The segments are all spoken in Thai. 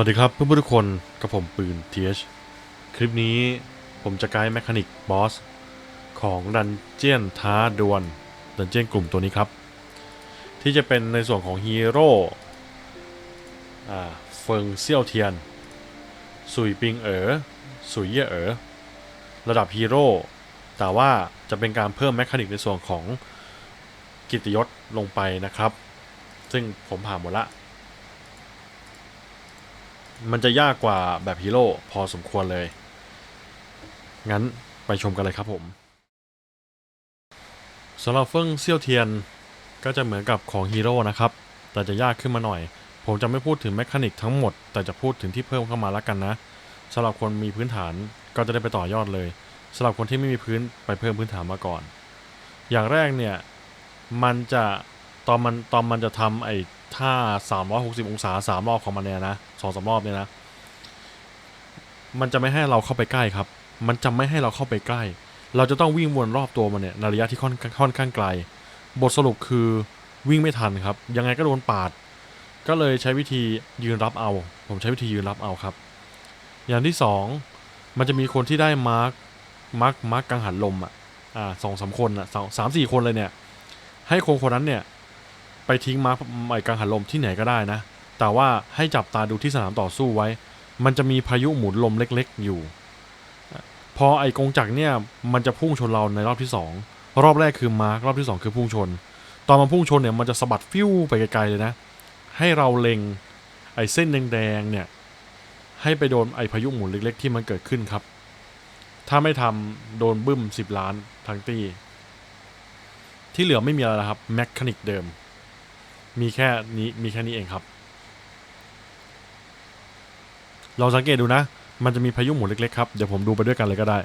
วัสดีครับเพื่อนๆทุกคนกับผมปืน TH คลิปนี้ผมจะไกด์แมคานิกบอสของดันเจียนท้าดวลดันเจียนกลุ่มตัวนี้ครับ ที่จะเป็นในส่วนของฮีโร่เฟิงเซี่ยวเทียน สุยปิงเอ๋อสุยเย่เอ๋อระดับฮีโร่แต่ว่าจะเป็นการเพิ่มแมคานิกในส่วนของกิตยศลงไปนะครับ ซึ่งผมผ่านหมดละ มันจะยากกว่าแบบฮีโร่พอสมควรเลย งั้นไปชมกันเลยครับผมสำหรับเฟิ่งเซี่ยวเทียนก็จะเหมือนกับของฮีโร่นะครับ แต่จะยากขึ้นมาหน่อย ผมจะไม่พูดถึงแมคานิกทั้งหมด แต่จะพูดถึงที่เพิ่มเข้ามาแล้วกันนะสำหรับคนมีพื้นฐานก็จะได้ไปต่อยอดเลยสำหรับคนที่ไม่มีพื้นไปเพิ่มพื้นฐานมาก่อน อย่างแรกเนี่ยมันจะ ตอนมันตอนมันจะทำไอ้ท่า360อหกสิบองศาสามรอบของมันเนี่ยนะสองสามรอบเนี่ยนะ มันจะไม่ให้เราเข้าไปใกล้ครับ มันจะไม่ให้เราเข้าไปใกล้ เราจะต้องวิ่งวนรอบตัวมันเนี่ยในระยะที่ค่อนค่อนข้างไกล บทสรุปคือวิ่งไม่ทันครับ ยังไงก็โดนปาด ก็เลยใช้วิธียืนรับเอา ผมใช้วิธียืนรับเอาครับ อย่างที่สองมันจะมีคนที่ได้มาร์คมาร์คมาร์คกังหันลมอะอ่าสองสามคนอะสองสามสี่คนเลยเนี่ย ให้คนคนนั้นเนี่ย ไปทิ้งมาร์คไอ้กังหันลมที่ไหนก็ได้นะ แต่ว่าให้จับตาดูที่สนามต่อสู้ไว้ มันจะมีพายุหมุนลมเล็กๆอยู่ พอไอ้กงจักรเนี่ยมันจะพุ่งชนเราในรอบที่สองรอบแรกคือมาร์ครอบที่สองคือพุ่งชน ตอนมันพุ่งชนเนี่ยมันจะสะบัดฟิวไปไกลๆเลยนะ ให้เราเล็งไอ้เส้นแดงๆเนี่ยให้ไปโดนไอ้พายุหมุนเล็กๆ ที่มันเกิดขึ้นครับ ถ้าไม่ทำโดนบึ้มสิบล้านทั้งตีที่เหลือไม่มีอะไรแล้วครับ แมคานิกเดิม มีแค่นี้มีแค่นี้เองครับ เราสังเกตดูนะ มันจะมีพายุหมุนเล็กๆครับ เดี๋ยวผมดูไปด้วยกันเลยก็ได้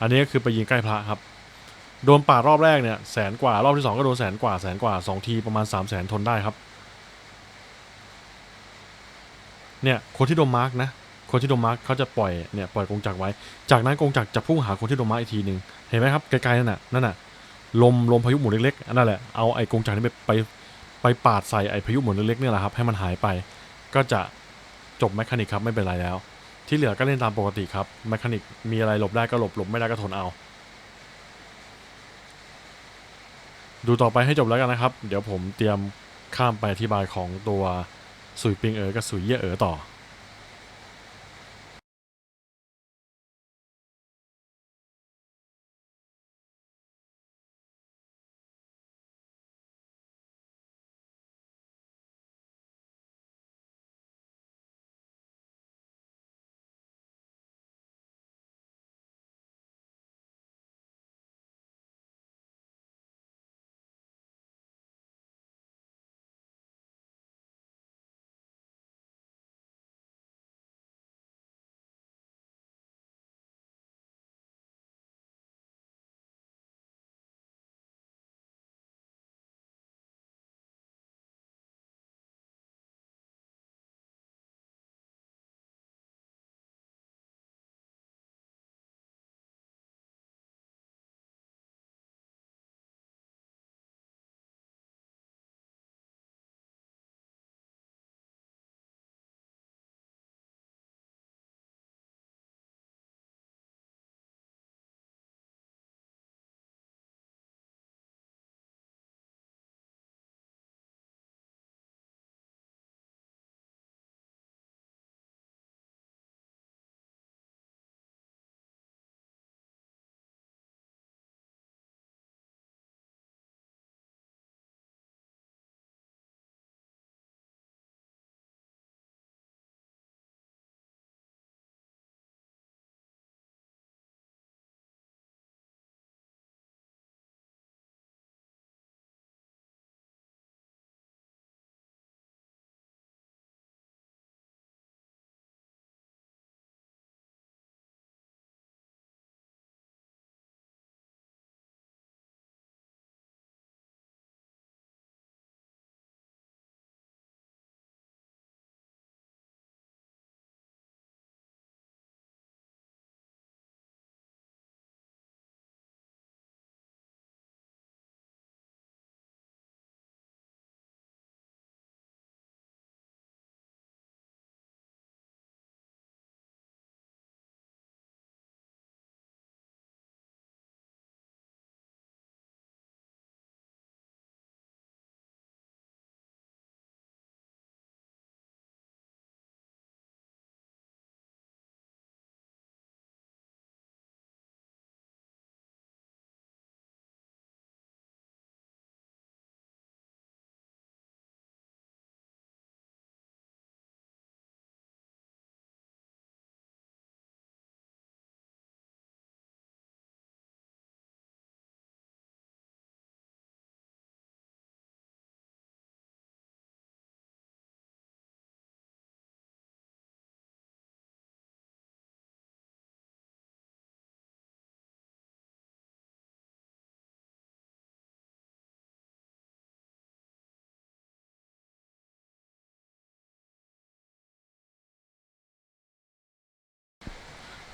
อันนี้ก็คือไปยิงใกล้พระครับ โดนป่ารอบแรกเนี่ยแสนกว่ารอบที่สองก็โดนแสนกว่าแสนกว่าสองทีประมาณสามแสนทนได้ครับ เนี่ยคนที่โดนมาร์กนะ คนที่โดนมาร์กเขาจะปล่อยเนี่ยปล่อยกงจักรไว้ จากนั้นกงจักรจะพุ่งหาคนที่โดนมาร์กอีกทีหนึ่งเห็นไหมครับไกลๆนั่นน่ะนั่นน่ะลมลมพายุหมุนเล็กๆอันนั่นแหละเอาไอ้กงจักรนี้ไปไป ไปปาดใส่ไอพายุหมุนเล็กๆเนี่ยแหละครับให้มันหายไป ก็จะจบแมคานิกครับไม่เป็นไรแล้ว ที่เหลือก็เล่นตามปกติครับแมคานิกมีอะไรหลบได้ก็หลบหลบไม่ได้ก็ทนเอา ดูต่อไปให้จบแล้วกันนะครับ เดี๋ยวผมเตรียมข้ามไปอธิบายของตัวสุยปิงเอ๋อกับสุยเย่เอ๋อต่อ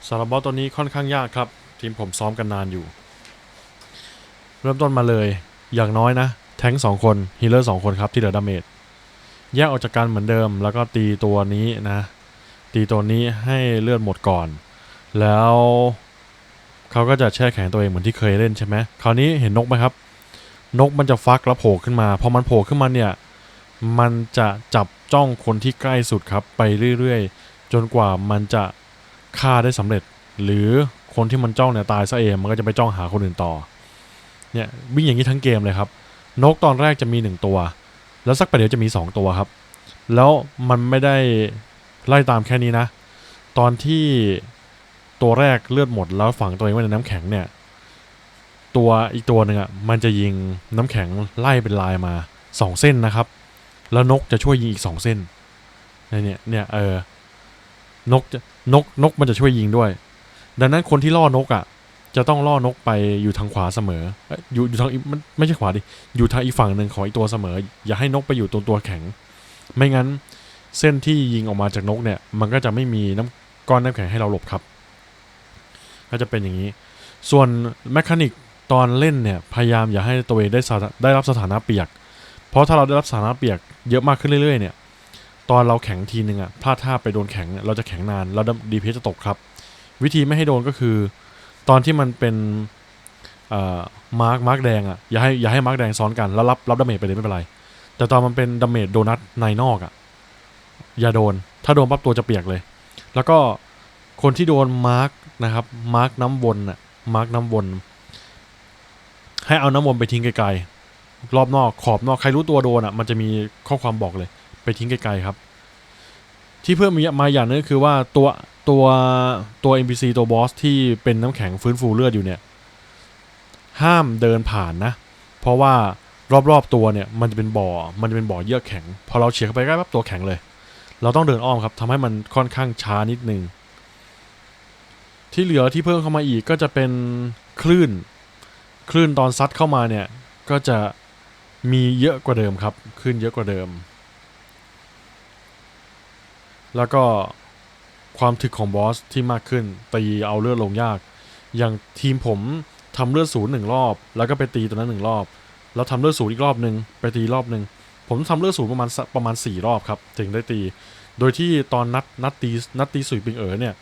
สำหรับบอสตัวนี้ค่อนข้างยากครับ ทีมผมซ้อมกันนานอยู่ เริ่มต้นมาเลย อย่างน้อยนะ แทงค์สองคนฮีเลอร์สองคนครับที่เหลือดาเมจแยกออกจากกันเหมือนเดิม แล้วก็ตีตัวนี้นะ ตีตัวนี้ให้เลือดหมดก่อน แล้วเขาก็จะแช่แข็งตัวเองเหมือนที่เคยเล่นใช่ไหมคราวนี้เห็นนกไหมครับ นกมันจะฟักแล้วโผล่ขึ้นมาพอมันโผล่ขึ้นมาเนี่ยมันจะจับจ้องคนที่ใกล้สุดครับ ไปเรื่อยๆ จนกว่ามันจะ ฆ่าได้สำเร็จ หรือคนที่มันจ้องเนี่ยตายซะเองมันก็จะไปจ้องหาคนอื่นต่อเนี่ยวิ่งอย่างนี้ทั้งเกมเลยครับ นกตอนแรกจะมีหนึ่งตัว แล้วสักประเดี๋ยวจะมีสองตัวครับ แล้วมันไม่ได้ไล่ตามแค่นี้นะ ตอนที่ตัวแรกเลือดหมดแล้วฝังตัวเองไว้ในน้ำแข็งเนี่ย ตัวอีกตัวหนึ่งอะมันจะยิงน้ำแข็งไล่เป็นลายมาสองเส้นนะครับ แล้วนกจะช่วยยิงอีกสองเส้นเนี่ยเนี่ยเออ นกจะนกนกมันจะช่วยยิงด้วย ดังนั้นคนที่ล่อนกอะ จะต้องล่อนกไปอยู่ทางขวาเสมออยู่อยู่ทางมันไม่ใช่ขวาดิอยู่ทางอีกฝั่งหนึ่งของอีตัวเสมอ อย่าให้นกไปอยู่ตรงตัวแข็ง ไม่งั้นเส้นที่ยิงออกมาจากนกเนี่ย มันก็จะไม่มีน้ำก้อนน้ำแข็งให้เราหลบครับ ก็จะเป็นอย่างนี้ ส่วนแมคานิกตอนเล่นเนี่ยพยายามอย่าให้ตัวเองได้ได้รับสถานะเปียก เพราะถ้าเราได้รับสถานะเปียกเยอะมากขึ้นเรื่อยๆเนี่ย ตอนเราแข็งทีนึงอะพลาดท่าไปโดนแข็งเนี่ยเราจะแข็งนานแล้วดีเพจะตกครับ วิธีไม่ให้โดนก็คือ ตอนที่มันเป็นมาร์กมาร์กแดงอะอย่าให้อย่าให้มาร์กแดงซ้อนกันแล้วรับรับดาเมจไปเลยไม่เป็นไร แต่ตอนมันเป็นดาเมจโดนัทในนอกอะอย่าโดน ถ้าโดนปั๊บตัวจะเปียกเลย แล้วก็คนที่โดนมาร์กนะครับมาร์กน้ำวนอะมาร์กน้ำวนให้เอาน้ำวนไปทิ้งไกลๆรอบนอกขอบนอกใครรู้ตัวโดนอะมันจะมีข้อความบอกเลย ไปทิ้งไกลๆครับ ที่เพิ่มมาอย่างนึงคือว่าตัวตัวตัว NPC ตัวบอสที่เป็นน้ำแข็งฟื้นฟูเลือดอยู่เนี่ย ห้ามเดินผ่านนะ เพราะว่ารอบๆตัวเนี่ยมันจะเป็นบ่อ มันจะเป็นบ่อเยือกแข็ง พอเราเฉียดเข้าไปใกล้ปั๊บตัวแข็งเลย เราต้องเดินอ้อมครับทำให้มันค่อนข้างช้านิดนึง ที่เหลือที่เพิ่มเข้ามาอีกก็จะเป็นคลื่น คลื่นตอนซัดเข้ามาเนี่ยก็จะมีเยอะกว่าเดิมครับคลื่นเยอะกว่าเดิม แล้วก็ความถึกของบอสที่มากขึ้น ตีเอาเลือดลงยาก อย่างทีมผมทำเลือดศูนย์หนึ่งรอบ แล้วก็ไปตีตัวนั้นหนึ่งรอบ แล้วทำเลือดศูนย์อีกรอบหนึ่งไปตีรอบหนึ่งผมทำเลือดศูนย์ประมาณประมาณสี่รอบครับ ถึงได้ตี โดยที่ตอนนัดนัดตีนัดตีสุยปิงเอ๋อเนี่ย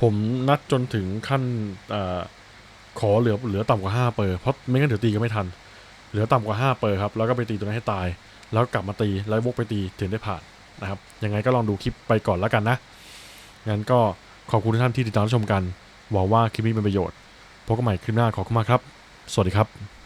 ผมนัดจนถึงขั้นออขอเหลือเหลือต่ำกว่าห้าเปอร์เพราะไม่งั้นเดี๋ยวตีก็ไม่ทัน เหลือต่ำกว่าห้าเปอร์ครับแล้วก็ไปตีตัวนั้นให้ตาย แล้วกลับมาตีแล้ววกไปตีถึงได้ผ่าน นะครับ ยังไงก็ลองดูคลิปไปก่อนแล้วกันนะ งั้นก็ขอบคุณทุกท่านที่ติดตามรับชมกัน หวังว่าคลิปนี้เป็นประโยชน์ พบกันใหม่คลิปหน้าขอบคุณมากครับ สวัสดีครับ